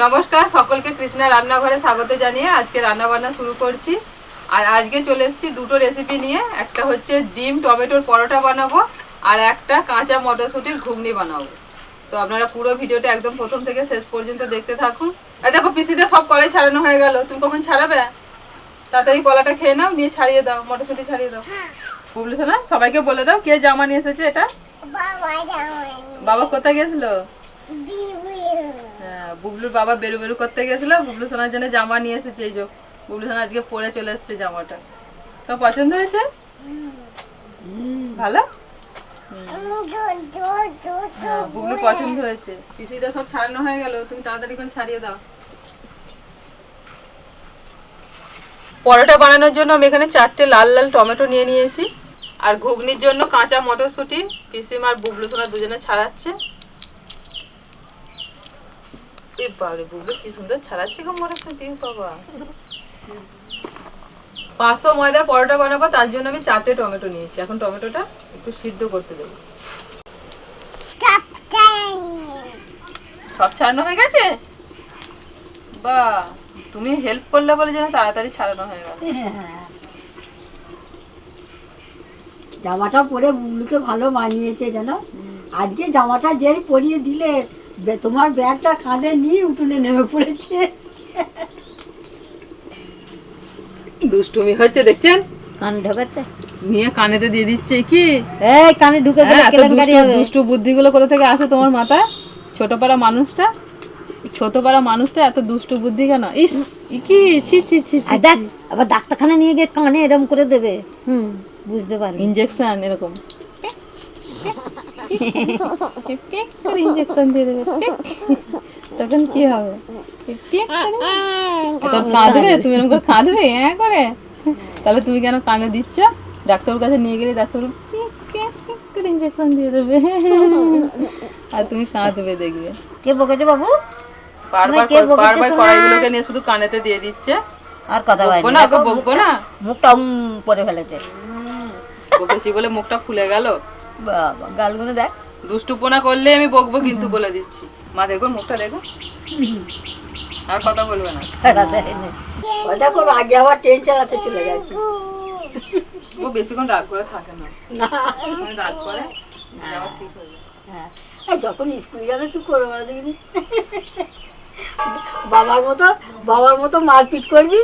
নমস্কার সকলকে কৃষ্ণা রান্নাঘরে স্বাগত জানিয়ে আজকে রান্না বান্না শুরু করছি। আর আজকে চলে এসেছি দুটো রেসিপি নিয়ে। একটা হচ্ছে ডিম টমেটোর পরোটা বানাবো আর একটা কাঁচা মটরশুঁটির ঘুগনি বানাবো। তো আপনারা পুরো ভিডিওটা একদম প্রথম থেকে শেষ পর্যন্ত দেখতে থাকুন। আর দেখো পিসিতে সব কলাই ছাড়ানো হয়ে গেল। তুমি কখন ছাড়াবে? তাড়াতাড়ি কলাটা খেয়ে নাও নিয়ে ছাড়িয়ে দাও মটরশুঁটি ছাড়িয়ে দাও। বুবলু সোনা সবাইকে বলে দাও কে জামা নিয়ে এসেছে এটা? বাবা কোথায় গেছিল? বুবলুর বাবা বেরু বেরু করতে গেছিল বুবলু সোনার জন্য জামা নিয়ে এসেছে এই যে। বুবলু সোনা আজকে পরে চলে এসেছে জামাটা। তো পছন্দ হয়েছে? ভালো? হ্যাঁ, বুবলুর পছন্দ হয়েছে। পিসিটা সব ছাড়ানো হয়ে গেল তুমি তাড়াতাড়ি করে ছাড়িয়ে দাও। পরোটা বানানোর জন্য আমি এখানে চারটে লাল লাল টমেটো নিয়ে নিয়েছি। আর ঘুগনির জন্য কাঁচা মটরশুঁটি পিসিম আর বুবলু সোনা দুজনে ছাড়াচ্ছে। এ বাবারে বুবলু কি সুন্দর ছাড়াচ্ছে গো মটরশুঁটি বাবা পাঁচশো ময়দার পরোটা বানাবো তার জন্য আমি চারটে টমেটো নিয়েছি এখন টমেটোটা একটু সিদ্ধ করতে দেবো সব ছাড়ানো হয়ে গেছে বা তুমি হেল্প করলে বলে যেন তাড়াতাড়ি ছাড়ানো হয়ে গেল। জামাটা পরে বুবলুকে ভালো মানিয়েছে জানো? আজকে জামাটা যেই পরিয়ে দিলে তোমার ব্যাগটা কাঁধে নিয়ে উঠোনে নেমে পড়েছে। দুষ্টুমি হচ্ছে দেখছেন? কান ঢোকাতে। নিয়ে কানেতে দিয়ে দিচ্ছে কি? এই কানে ঢুকে গেলে হ্যাঁ, কেলেঙ্কারি দুষ্টু- হবে। দুষ্টু বুদ্ধিগুলো কোথা থেকে আসে তোমার মাথায়? ছোট পাড়া মানুষটা? ছোট পাড়া মানুষটা এত দুষ্টু বুদ্ধি কেন? ইস কি? ছি ছি ছি দেখ আবার ডাক্তারখানা নিয়ে গিয়ে কানে এরকম করে দেবে। হুম বুঝতে পারবি। ইনজেকশন এরকম। ইনজেকশন দিয়ে দেবে তখন কি হবে? তখন? কাঁদবে? তুমি এরকম করে কাঁদবে? হ্যাঁ করে। তাহলে তুমি কেন কানে দিচ্ছ? ডাক্তারের কাছে নিয়ে গেলে ডাক্তার ইনজেকশন দিয়ে দেবে। আর তুমি কাঁদবে দেখবে। কে বকেছে বাবু? বারবার বারবার কড়াইগুলোকে নিয়ে শুধু কানেতে দিয়ে দিচ্ছে। আর কথা বাইরে না ওকে বকবো না। মুখটা করে ফেলেছে। বকেছি বলে মুখটা ফুলে গেল। বাবা গালগুলো দেখ। দুষ্টুপনা করলে আমি বকবো কিন্তু বলে দিচ্ছি। মা দেখো মুখটা দেখো। আর কথা বলবে না। সারা দেয় না। দেখো আগে আবার ট্রেন চালাতে চলে গেছে। ও বেশিক্ষণ রাগ করে থাকে না। না। যখন রাগ করে হয়ে যখন স্কুল যাবে কি করব বলো দেখিনি বাবার মতো বাবার মতো মারপিট করবি?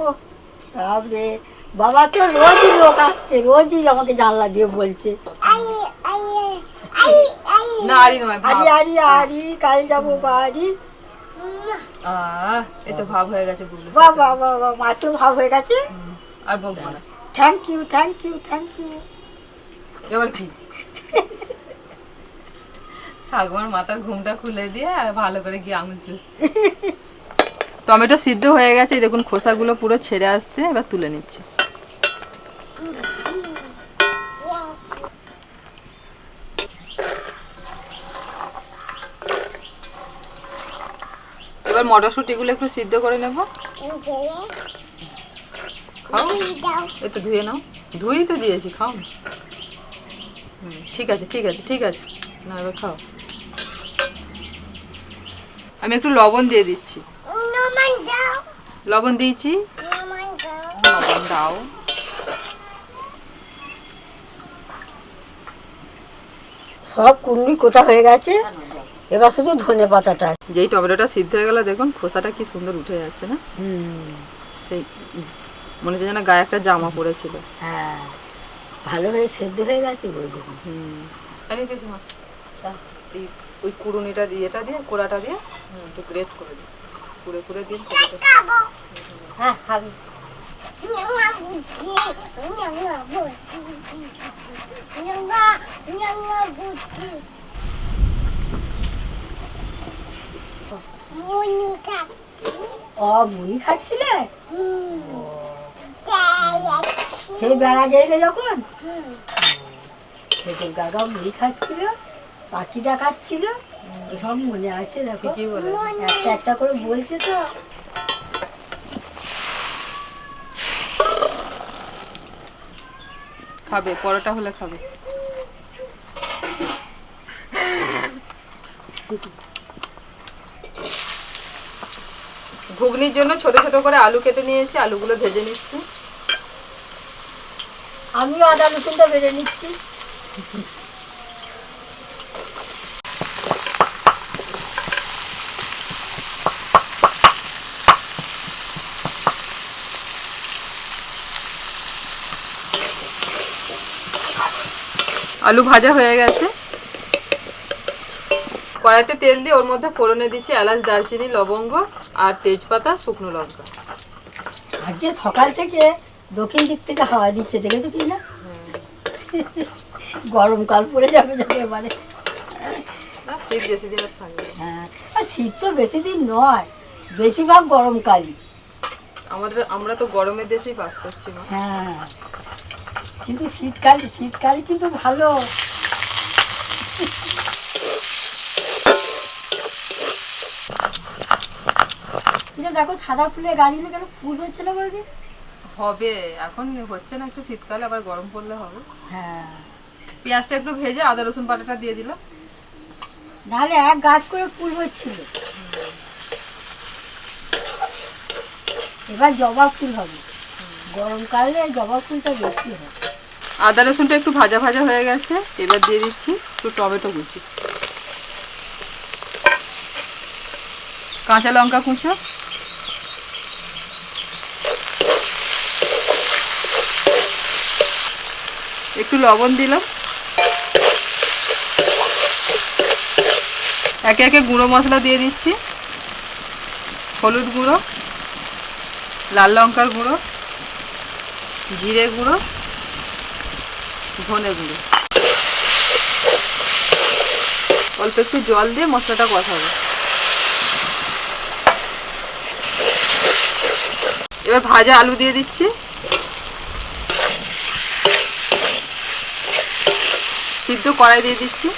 ও তারপরে বাবা তো রোজই লোক আসছে রোজই আমাকে জানলা দিয়ে বলছে। না আরি নয় আরি আরি আরি কাল যাব বাড়ি। ভাব হয়ে গেছে বুঝলো বাবা বাবা মাছের ভাব হয়ে গেছে। আর না। Thank you thank you thank you এবার কি? ঠাকুমার মাথার ঘুমটা খুলে দিয়ে আর ভালো করে গিয়ে আঙুল চুষ টমেটো সিদ্ধ হয়ে গেছে দেখুন খোসাগুলো পুরো ছেড়ে আসছে এবার তুলে নিচ্ছি। এবার মটরশুঁটিগুলো একটু সিদ্ধ করে নেব। খাও। এই ধুয়ে নাও। ধুয়েই তো দিয়েছি, খাও। ঠিক আছে ঠিক আছে ঠিক আছে। না এবার খাও। আমি একটু লবণ দিয়ে দিচ্ছি। লবণ দিয়েছি? লবণ দাও। সব কুন্ডি কোটা হয়ে গেছে। এবার শুধু ধনে পাতাটা। যেই টমেটোটা সিদ্ধ হয়ে গেল দেখুন খোসাটা কি সুন্দর উঠে যাচ্ছে না? সেই মনে হচ্ছে যেন গায়ে একটা জামা পড়েছিল। হ্যাঁ ভালো হয়ে সেদ্ধ হয়ে গেছে ওই দেখুন। হুম। আমি বেশি মা এই ওই কুড়ুনিটা দিয়ে এটা দিয়ে কোড়াটা দিয়ে একটু গ্রেট করে দিই কুড়ে কুড়ে দিন হ্যাঁ খাবি। ও মুড়ি খাচ্ছিলে? সেই বেড়া গেলে যখন? সেদিন দাদা মুড়ি খাচ্ছিল পাখি দেখাচ্ছিল সব মনে আছে দেখো। কি বলে একটা একটা করে বলছে তো। খাবে পরোটা হলে খাবে। ঘুগনির জন্য ছোট ছোট করে আলু কেটে নিয়েছি আলুগুলো ভেজে নিচ্ছি। আমিও আদা রসুনটা ভেজে নিচ্ছি। আলু ভাজা হয়ে গেছে। কড়াইতে তেল দিয়ে ওর মধ্যে ফোড়নে দিচ্ছি এলাচ দারচিনি লবঙ্গ আর তেজপাতা শুকনো লঙ্কা। আজকে সকাল থেকে দক্ষিণ দিক থেকে হাওয়া দিচ্ছে দেখেছ কি না? গরমকাল পড়ে যাবে যাবে এবারে। শীত বেশি দিন হ্যাঁ শীত তো বেশি দিন নয় বেশিরভাগ গরমকালই। আমাদের আমরা তো গরমের দেশেই বাস করছি মা হ্যাঁ কিন্তু শীতকাল শীতকাল কিন্তু ভালো। দেখো সাদা ফুলে গাছগুলো কেন ফুল হচ্ছে না বলবি? হবে এখন হচ্ছে না একটু শীতকালে আবার গরম পড়লে হবে। হ্যাঁ। পেঁয়াজটা একটু ভেজে আদা রসুন বাটাটা দিয়ে দিলাম। নাহলে এক গাছ করে ফুল হচ্ছিল। এবার জবা ফুল হবে। গরমকালে জবা ফুলটা বেশি হয়। আদা রসুনটা একটু ভাজা ভাজা হয়ে গেছে। এবার দিয়ে দিচ্ছি একটু টমেটো কুচি। কাঁচা লঙ্কা কুচো। একটু লবণ দিলাম। একে একে গুঁড়ো মশলা দিয়ে দিচ্ছি। হলুদ গুঁড়ো, লাল লঙ্কার গুঁড়ো, জিরে গুঁড়ো, ধনে গুঁড়ো। অল্প একটু জল দিয়ে মশলাটা কষাবো। এবার ভাজা আলু দিয়ে দিচ্ছি। সিদ্ধ কড়াই দিয়ে দিচ্ছি।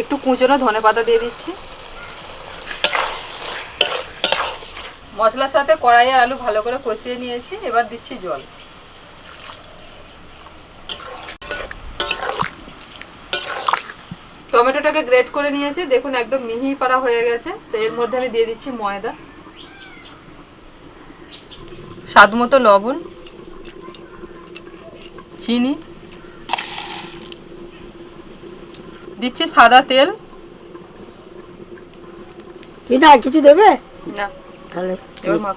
একটু কুচনো ধনে পাতা দিয়ে দিচ্ছি। মশলার সাথে কড়াই আর আলু ভালো করে কষিয়ে নিয়েছি, এবার দিচ্ছি জল। টমেটোটাকে গ্রেট করে নিয়েছি, দেখুন একদম মিহি পাড়া হয়ে গেছে, তো এর মধ্যে আমি দিয়ে দিচ্ছি ময়দা। স্বাদ মতো লবণ চিনি দিচ্ছি সাদা তেল। আর কিছু দেবে? না। তাহলে এবার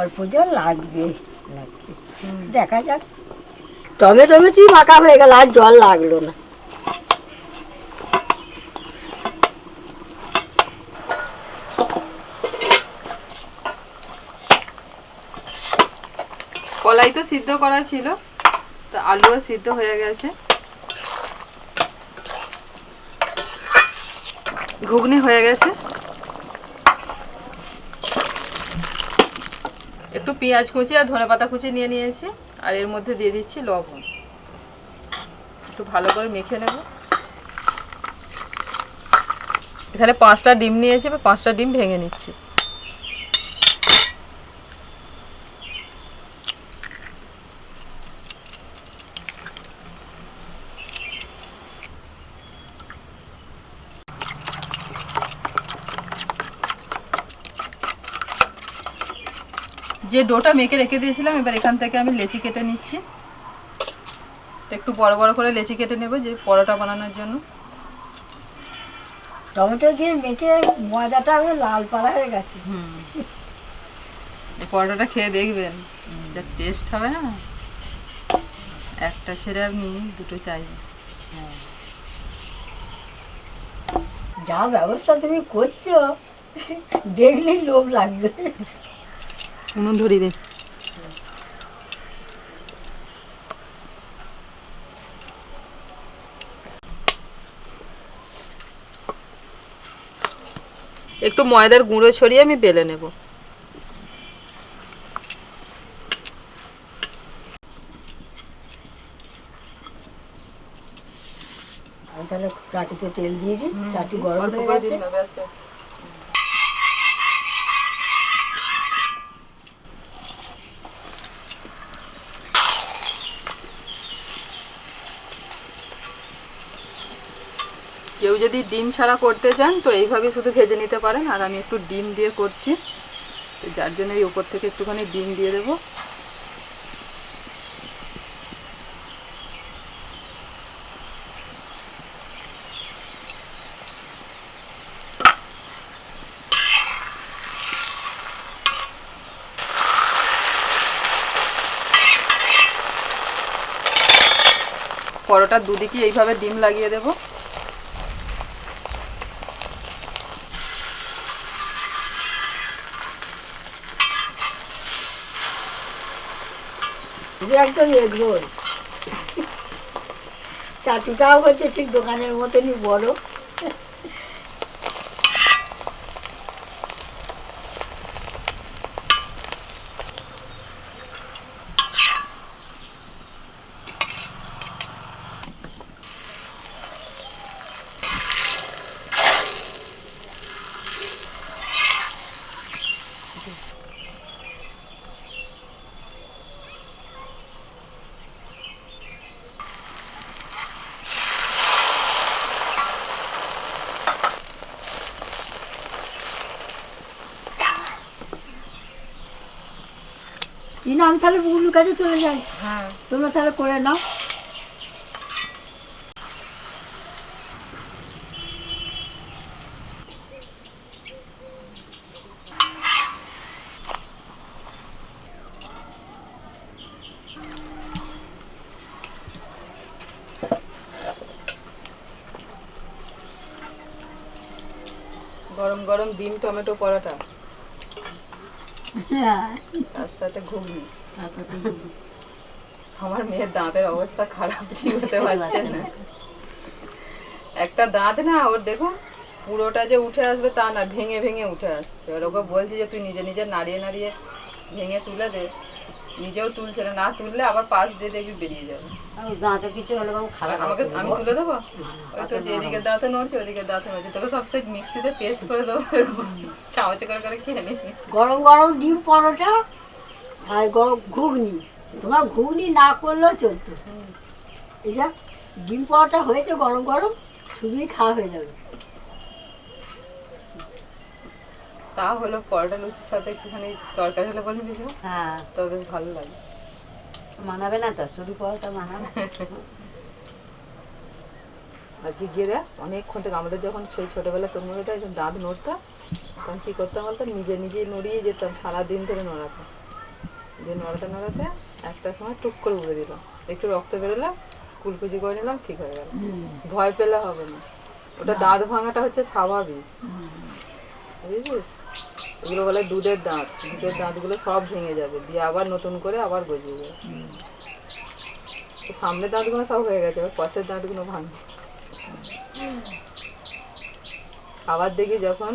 অল্প জল লাগবে। দেখা যাক। টমেটো টমেটোই মাখা হয়ে গেল আর জল লাগল না কলাই তো সিদ্ধ করা ছিল, তো আলুও সিদ্ধ হয়ে গেছে। ঘুগনি হয়ে গেছে। একটু পেঁয়াজ কুচি আর ধনে পাতা কুচি নিয়ে নিয়েছি, আর এর মধ্যে দিয়ে দিচ্ছি লবণ। একটু ভালো করে মেখে নেব। এখানে পাঁচটা ডিম নিয়েছি পাঁচটা ডিম ভেঙে নিচ্ছি। যে ডোটা মেখে রেখে দিয়েছিলাম এবার এখান থেকে আমি লেচি কেটে নিচ্ছি। একটু বড় বড় করে লেচি কেটে নেব যে পরোটা বানানোর জন্য। টমেটো দিয়ে মেখে ময়দাটা আমি লাল পাড়া হয়ে গেছে। এই পরোটাটা খেয়ে দেখবেন যা টেস্ট হবে না। একটা ছেড়ে আপনি দুটো চাইবেন। যা ব্যবস্থা তুমি করছ দেখলেই লোভ লাগবে। উনুন ধরিয়ে দে একটু ময়দার গুঁড়ো ছড়িয়ে আমি বেলে নেব। তাহলে চাটিতে তেল দিয়ে দিই চাটি গরম হয়ে করে দিন কেউ যদি ডিম ছাড়া করতে চান, তো এইভাবে শুধু ভেজে নিতে পারেন। আর আমি একটু ডিম দিয়ে করছি। তো যার জন্য এই উপর থেকে একটুখানি ডিম দিয়ে দেবো। পরোটার দুদিকে এইভাবে ডিম লাগিয়ে দেবো। এটা একদম এগরোল। চাটুটাও হচ্ছে ঠিক দোকানের মতনই বড়। কি নাম তাহলে বুবলুর কাছে চলে যাই। হ্যাঁ। তোমরা তাহলে করে নাও। গরম গরম ডিম টমেটো পরোটা। তার সাথে ঘুগনি। আমার মেয়ের দাঁতের অবস্থা খারাপ হতে পারছে না। একটা দাঁত না ওর দেখুন পুরোটা যে উঠে আসবে তা না ভেঙে ভেঙে উঠে আসছে। ওর ওকে বলছি যে তুই নিজে নিজে নাড়িয়ে নাড়িয়ে ভেঙে তুলে দে। নিজেও তুলছে না না তুললে আবার পাশ দিয়ে দেখবি বেরিয়ে যাবে। দাঁতে কিছু হলে আমার খারাপ আমাকে আমি তুলে দেবো? ওই তো যেদিকে দাঁতে নড়ছে ওদিকে দাঁতে নড়ছে। তোকে সব সেট মিক্সিতে পেস্ট করে দেবো চামচে করে করে খেয়ে গরম গরম ডিম পরোটা আর গরম ঘুগনি। তোমার ঘুগনি না করলেও চলতো। এই যা ডিম পরোটা হয়েছে গরম গরম শুধুই খাওয়া হয়ে যাবে। তা হলো পরোটা লুচির সাথে একটুখানি তরকারি হলে বলবি যে হ্যাঁ। তবে বেশ ভালো লাগে। মানাবে না তো শুধু পরোটা মানাবে। আজকে গিয়ে দেখ অনেকক্ষণ থেকে আমাদের যখন সেই ছোটবেলা তোর মধ্যে একজন দাঁত নড়তাম তখন কি করতাম বলতো নিজে নিজেই নড়িয়ে যেতাম সারাদিন ধরে নড়াতে। যে নড়াতে নড়াতে একটা সময় টুক করে উড়ে দিলাম একটু রক্ত বেরোলো কুলকুচি করে নিলাম ঠিক হয়ে গেল। ভয় পেলে হবে না। ওটা দাঁত ভাঙাটা হচ্ছে স্বাভাবিক। বুঝেছিস? এগুলো বলে দুধের দাঁত। দুধের দাঁতগুলো সব ভেঙে যাবে। দিয়ে আবার নতুন করে আবার গজিয়ে যাবে। তো সামনের দাঁতগুলো সব হয়ে গেছে এবার পাশের দাঁতগুলো ভাঙবে। আবার দেখি যখন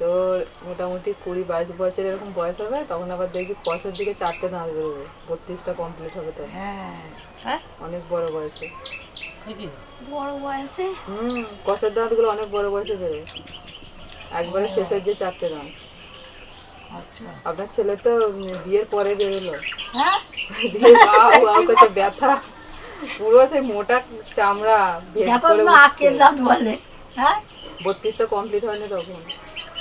তোর মোটামুটি কুড়ি বাইশ বছর এরকম বয়স হবে তখন আবার দেখি পয়সার দিকে চারটে দাঁত বেরোবে। বত্রিশটা কমপ্লিট হবে তো অনেক বড় বয়সে। বড় বয়সে? হুম কষের দাঁতগুলো অনেক বড় বয়সে বেরোবে। একবারে শেষের যে চারটে দাঁত আপনার ছে তো বিয়ের পরে বেরোলো হ্যাঁ? দিয়ে করতে ব্যথা। পুরো সেই মোটা চামড়া ভেদ করে না আকের দাঁত বলে হ্যাঁ? বত্রিশটা কমপ্লিট হয়নি তখন।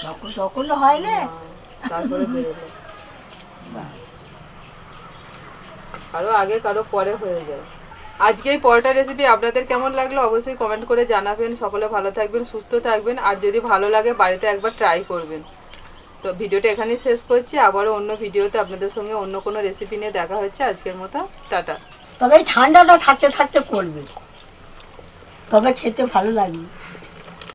তখন তখন হয় না তারপরে বেরোলো কারও আগে কারও পরে হয়ে যায়। আজকে এই পরোটা রেসিপি আপনাদের কেমন লাগল অবশ্যই কমেন্ট করে জানাবেন। সকলে ভালো থাকবেন, সুস্থ থাকবেন, আর যদি ভালো লাগে বাড়িতে একবার ট্রাই করবেন। তো ভিডিওটা এখানেই শেষ করছি। আবারও অন্য ভিডিওতে আপনাদের সঙ্গে অন্য কোনো রেসিপি নিয়ে দেখা হচ্ছে। আজকের মতো টাটা। তবে ঠান্ডাটা থাকতে থাকতে করবে। তবে খেতে ভালো লাগবে।